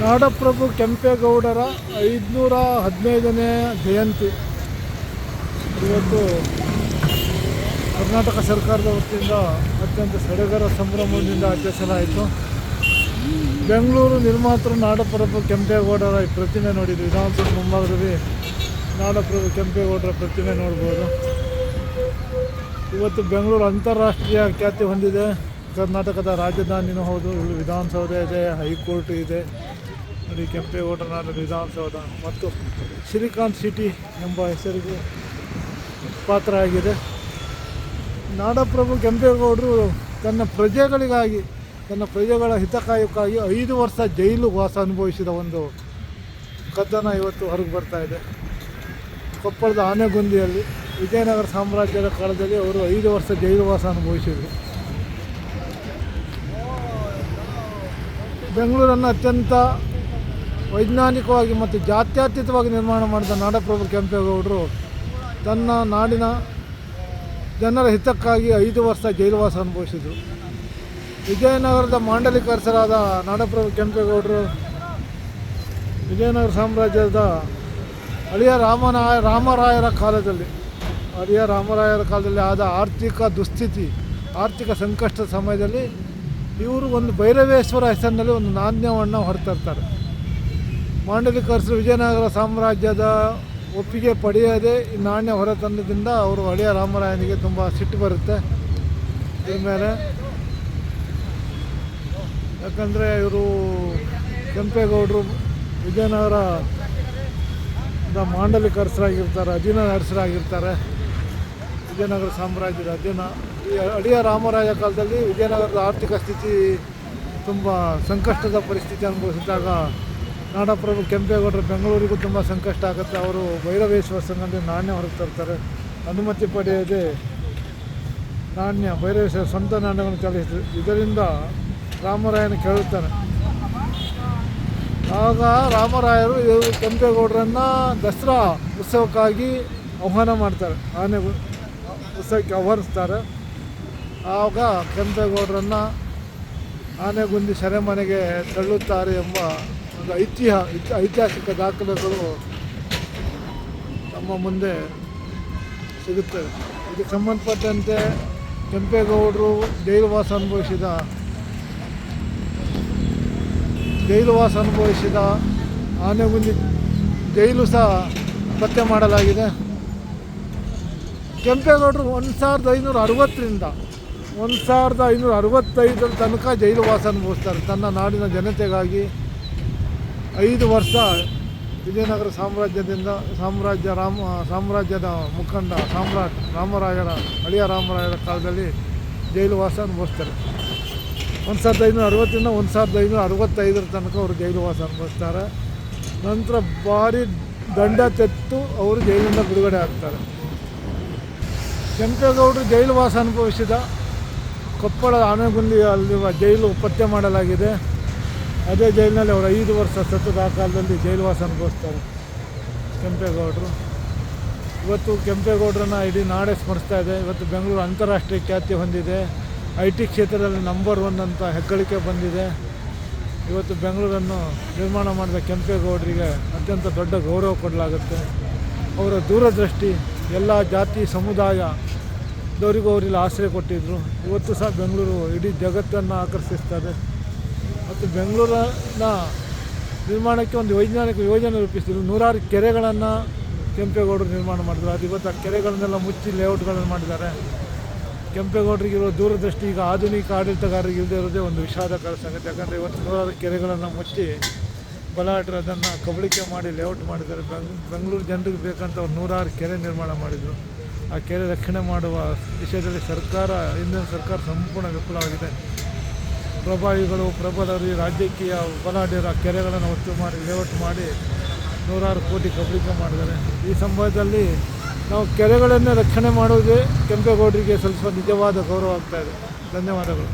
ನಾಡಪ್ರಭು ಕೆಂಪೇಗೌಡರ ಐದುನೂರ ಹದಿನೈದನೇ ಜಯಂತಿ. ಇವತ್ತು ಕರ್ನಾಟಕ ಸರ್ಕಾರದ ವತಿಯಿಂದ ಅತ್ಯಂತ ಸಡಗರ ಸಂಭ್ರಮದಿಂದ ಆಚರಿಸಲಾಯಿತು. ಬೆಂಗಳೂರು ನಿರ್ಮಾತೃ ನಾಡಪ್ರಭು ಕೆಂಪೇಗೌಡರ ಪ್ರತಿಮೆ ನೋಡಿದ್ವಿ. ವಿಧಾನಸೌಧ ಮುಂಭಾಗದಲ್ಲಿ ನಾಡಪ್ರಭು ಕೆಂಪೇಗೌಡರ ಪ್ರತಿಮೆ ನೋಡ್ಬೋದು. ಇವತ್ತು ಬೆಂಗಳೂರು ಅಂತಾರಾಷ್ಟ್ರೀಯ ಖ್ಯಾತಿ ಹೊಂದಿದೆ. ಕರ್ನಾಟಕದ ರಾಜಧಾನಿನೂ ಹೌದು. ಇಲ್ಲಿ ವಿಧಾನಸೌಧ ಇದೆ, ಹೈಕೋರ್ಟ್ ಇದೆ. ನೋಡಿ ಕೆಂಪೇಗೌಡರ ವಿಧಾನಸೌಧ ಮತ್ತು ಸಿಲಿಕಾನ್ ಸಿಟಿ ಎಂಬ ಹೆಸರಿಗೆ ಪಾತ್ರ ಆಗಿದೆ ನಾಡಪ್ರಭು ಕೆಂಪೇಗೌಡರು ತನ್ನ ಪ್ರಜೆಗಳಿಗಾಗಿ, ತನ್ನ ಪ್ರಜೆಗಳ ಹಿತಕಾಯಕ್ಕಾಗಿ ಐದು ವರ್ಷ ಜೈಲು ವಾಸ ಅನುಭವಿಸಿದ ಒಂದು ಕಥನ ಇವತ್ತು ಹೊರಗೆ ಬರ್ತಾ ಇದೆ. ಕೊಪ್ಪಳದ ಆನೆಗುಂದಿಯಲ್ಲಿ ವಿಜಯನಗರ ಸಾಮ್ರಾಜ್ಯದ ಕಾಲದಲ್ಲಿ ಅವರು ಐದು ವರ್ಷ ಜೈಲು ವಾಸ ಅನುಭವಿಸಿದರು. ಬೆಂಗಳೂರನ್ನು ಅತ್ಯಂತ ವೈಜ್ಞಾನಿಕವಾಗಿ ಮತ್ತು ಜಾತ್ಯತೀತವಾಗಿ ನಿರ್ಮಾಣ ಮಾಡಿದ ನಾಡಪ್ರಭು ಕೆಂಪೇಗೌಡರು ತನ್ನ ನಾಡಿನ ಜನರ ಹಿತಕ್ಕಾಗಿ ಐದು ವರ್ಷ ಜೈಲುವಾಸ ಅನುಭವಿಸಿದರು. ವಿಜಯನಗರದ ಮಾಂಡಲಿಕರ್ಸರಾದ ನಾಡಪ್ರಭು ಕೆಂಪೇಗೌಡರು ವಿಜಯನಗರ ಸಾಮ್ರಾಜ್ಯದ ಅಳಿಯ ರಾಮನಾಯ ರಾಮರಾಯರ ಕಾಲದಲ್ಲಿ, ಅಳಿಯ ರಾಮರಾಯರ ಕಾಲದಲ್ಲಿ ಆದ ಆರ್ಥಿಕ ದುಸ್ಥಿತಿ, ಆರ್ಥಿಕ ಸಂಕಷ್ಟದ ಸಮಯದಲ್ಲಿ ಇವರು ಒಂದು ಭೈರವೇಶ್ವರ ಹೆಸರಿನಲ್ಲಿ ಒಂದು ನಾಣ್ಯವನ್ನು ಹೊರತರ್ತಾರೆ. ಮಾಂಡಲಿಕರ್ಸರು ವಿಜಯನಗರ ಸಾಮ್ರಾಜ್ಯದ ಒಪ್ಪಿಗೆ ಪಡೆಯದೆ ಈ ನಾಣ್ಯ ಹೊರತಂದದಿಂದ ಅವರು ಹಳೆಯ ರಾಮರಾಯನಿಗೆ ತುಂಬ ಸಿಟ್ಟು ಬರುತ್ತೆ. ಇದ್ರ ಮೇಲೆ ಯಾಕಂದರೆ ಇವರು ಕೆಂಪೇಗೌಡರು ವಿಜಯನಗರ ಮಾಂಡಲಿಕರ್ಸರಾಗಿರ್ತಾರೆ ಅಧೀನ ಅರಸರಾಗಿರ್ತಾರೆ ವಿಜಯನಗರ ಸಾಮ್ರಾಜ್ಯದ ಅಧೀನ. ಈ ಅಡಿಯ ರಾಮರಾಯ ಕಾಲದಲ್ಲಿ ವಿಜಯನಗರದ ಆರ್ಥಿಕ ಸ್ಥಿತಿ ತುಂಬ ಸಂಕಷ್ಟದ ಪರಿಸ್ಥಿತಿ ಅನುಭವಿಸಿದಾಗ ನಾಡಪ್ರಭು ಕೆಂಪೇಗೌಡರು ಬೆಂಗಳೂರಿಗೂ ತುಂಬ ಸಂಕಷ್ಟ ಆಗುತ್ತೆ. ಅವರು ಭೈರವೇಶ್ವರ ಸಂಘದಲ್ಲಿ ನಾಣ್ಯ ಹೊರಗೆ ತರ್ತಾರೆ. ಅನುಮತಿ ಪಡೆಯದೆ ನಾಣ್ಯ, ಭೈರವೇಶ್ವರ ಸ್ವಂತ ನಾಣ್ಯಗಳನ್ನು ಚಲಿಸಿದ್ರು. ಇದರಿಂದ ರಾಮರಾಯನ ಕೇಳುತ್ತಾನೆ. ಆಗ ರಾಮರಾಯರು ಕೆಂಪೇಗೌಡರನ್ನು ದಸರಾ ಉತ್ಸವಕ್ಕಾಗಿ ಆಹ್ವಾನ ಮಾಡ್ತಾರೆ. ಆನೆ ಉತ್ಸವಕ್ಕೆ ಆಹ್ವಾನಿಸ್ತಾರೆ. ಆಗ ಕೆಂಪೇಗೌಡರನ್ನು ಆನೆಗುಂದಿ ಸೆರೆಮನೆಗೆ ತಳ್ಳುತ್ತಾರೆ ಎಂಬ ಒಂದು ಐತಿಹ ಐತಿಹಾಸಿಕ ದಾಖಲೆಗಳು ನಮ್ಮ ಮುಂದೆ ಸಿಗುತ್ತವೆ ಇದಕ್ಕೆ ಸಂಬಂಧಪಟ್ಟಂತೆ ಕೆಂಪೇಗೌಡರು ಜೈಲುವಾಸ ಅನುಭವಿಸಿದ ಜೈಲುವಾಸ ಅನುಭವಿಸಿದ ಆನೆಗುಂದಿ ಜೈಲು ಸಹ ಪತ್ತೆ ಮಾಡಲಾಗಿದೆ. ಕೆಂಪೇಗೌಡರು ಒಂದು ಸಾವಿರದ ಐನೂರ ಅರವತ್ತರಿಂದ, ಒಂದು ಸಾವಿರದ ಐನೂರ ಅರವತ್ತೈದರ ತನಕ ಜೈಲು ವಾಸ ಅನುಭವಿಸ್ತಾರೆ. ತನ್ನ ನಾಡಿನ ಜನತೆಗಾಗಿ ಐದು ವರ್ಷ ವಿಜಯನಗರ ಸಾಮ್ರಾಜ್ಯದಿಂದ ಸಾಮ್ರಾಜ್ಯ ರಾಮ, ಸಾಮ್ರಾಜ್ಯದ ಮುಖಂಡ ಸಾಮ್ರಾಟ್ ರಾಮರಾಯರ ಹಳಿಯ ರಾಮರಾಯರ ಕಾಲದಲ್ಲಿ ಜೈಲು ವಾಸ ಅನುಭವಿಸ್ತಾರೆ ಒಂದು ಸಾವಿರದ ಐನೂರ ಅರವತ್ತರಿಂದ ಒಂದು ಸಾವಿರದ ಐನೂರ ಅರವತ್ತೈದರ ತನಕ ಅವರು ಜೈಲು ವಾಸ ಅನುಭವಿಸ್ತಾರೆ ನಂತರ ಭಾರಿ ದಂಡ ತೆತ್ತು ಅವರು ಜೈಲಿಂದ ಬಿಡುಗಡೆ ಆಗ್ತಾರೆ. ಕೆಂಪೇಗೌಡರು ಜೈಲು ವಾಸ ಅನುಭವಿಸಿದ ಕೊಪ್ಪಳದ ಆನೆಗುಂದಿಯಲ್ಲಿರುವ ಜೈಲು ಪತ್ತೆ ಮಾಡಲಾಗಿದೆ. ಅದೇ ಜೈಲಿನಲ್ಲಿ ಅವರು ಐದು ವರ್ಷ ಸತ್ತದ ಆ ಕಾಲದಲ್ಲಿ ಜೈಲುವಾಸ ಅನುಭವಿಸ್ತಾರೆ. ಕೆಂಪೇಗೌಡರು. ಇವತ್ತು ಕೆಂಪೇಗೌಡರನ್ನ ಇಡೀ ನಾಡೇ ಸ್ಮರಿಸ್ತಾ ಇದೆ. ಇವತ್ತು ಬೆಂಗಳೂರು ಅಂತಾರಾಷ್ಟ್ರೀಯ ಖ್ಯಾತಿ ಹೊಂದಿದೆ. ಐ ಟಿ ಕ್ಷೇತ್ರದಲ್ಲಿ ನಂಬರ್ ಒನ್ ಅಂತ ಹೆಗ್ಗಳಿಕೆ ಬಂದಿದೆ. ಇವತ್ತು ಬೆಂಗಳೂರನ್ನು ನಿರ್ಮಾಣ ಮಾಡಿದ ಕೆಂಪೇಗೌಡರಿಗೆ ಅತ್ಯಂತ ದೊಡ್ಡ ಗೌರವ ಕೊಡಲಾಗುತ್ತೆ. ಅವರ ದೂರದೃಷ್ಟಿ, ಎಲ್ಲ ಜಾತಿ ಸಮುದಾಯದವರಿಗೂ ಅವರಲ್ಲಿ ಆಶ್ರಯ ಕೊಟ್ಟಿದ್ದರು ಇವತ್ತು ಸಹ ಬೆಂಗಳೂರು ಇಡೀ ಜಗತ್ತನ್ನು ಆಕರ್ಷಿಸ್ತದೆ ಮತ್ತು ಬೆಂಗಳೂರಿನ ನಿರ್ಮಾಣಕ್ಕೆ ಒಂದು ವೈಜ್ಞಾನಿಕ ಯೋಜನೆ ರೂಪಿಸಿದ್ರು. ನೂರಾರು ಕೆರೆಗಳನ್ನು ಕೆಂಪೇಗೌಡರು ನಿರ್ಮಾಣ ಮಾಡಿದ್ರು. ಅದು ಇವತ್ತು ಆ ಕೆರೆಗಳನ್ನೆಲ್ಲ ಮುಚ್ಚಿ ಲೇಔಟ್ಗಳನ್ನು ಮಾಡಿದ್ದಾರೆ. ಕೆಂಪೇಗೌಡರಿಗಿರೋ ದೂರದೃಷ್ಟಿ ಈಗ ಆಧುನಿಕ ಆಡಳಿತಗಾರರಿಗೆ ಇಲ್ಲದೆ ಇರೋದೇ ಒಂದು ವಿಷಾದಕರ ಸಂಗತಿ. ಯಾಕಂದರೆ ಇವತ್ತು ನೂರಾರು ಕೆರೆಗಳನ್ನು ಮುಚ್ಚಿ ಬಲಾಟ್ರೆ ಅದನ್ನು ಕಬಳಿಕೆ ಮಾಡಿ ಲೇಔಟ್ ಮಾಡಿದ್ದಾರೆ. ಬೆಂಗ್ ಬೆಂಗಳೂರು ಜನರಿಗೆ ಬೇಕಂತ ಅವ್ರು ನೂರಾರು ಕೆರೆ ನಿರ್ಮಾಣ ಮಾಡಿದರು. ಆ ಕೆರೆ ರಕ್ಷಣೆ ಮಾಡುವ ವಿಷಯದಲ್ಲಿ ಸರ್ಕಾರ ಹಿಂದಿನ ಸರ್ಕಾರ ಸಂಪೂರ್ಣ ವಿಫಲವಾಗಿದೆ. ಪ್ರಭಾವಿಗಳು, ಪ್ರಬಲರು ರಾಜಕೀಯ ಬಲಾಢ್ಯರ ಕೆರೆಗಳನ್ನು ಒತ್ತು ಮಾಡಿ, ಲೇಔಟ್ ಮಾಡಿ ನೂರಾರು ಕೋಟಿ ಕಬಳಿಕೆ ಮಾಡಿದ್ದಾರೆ. ಈ ಸಂಬಂಧದಲ್ಲಿ ನಾವು ಕೆರೆಗಳನ್ನೇ ರಕ್ಷಣೆ ಮಾಡುವುದೇ ಕೆಂಪೇಗೌಡರಿಗೆ ಸ್ವಲ್ಪ ನಿಜವಾದ ಗೌರವ ಆಗ್ತಾಯಿದೆ ಧನ್ಯವಾದಗಳು.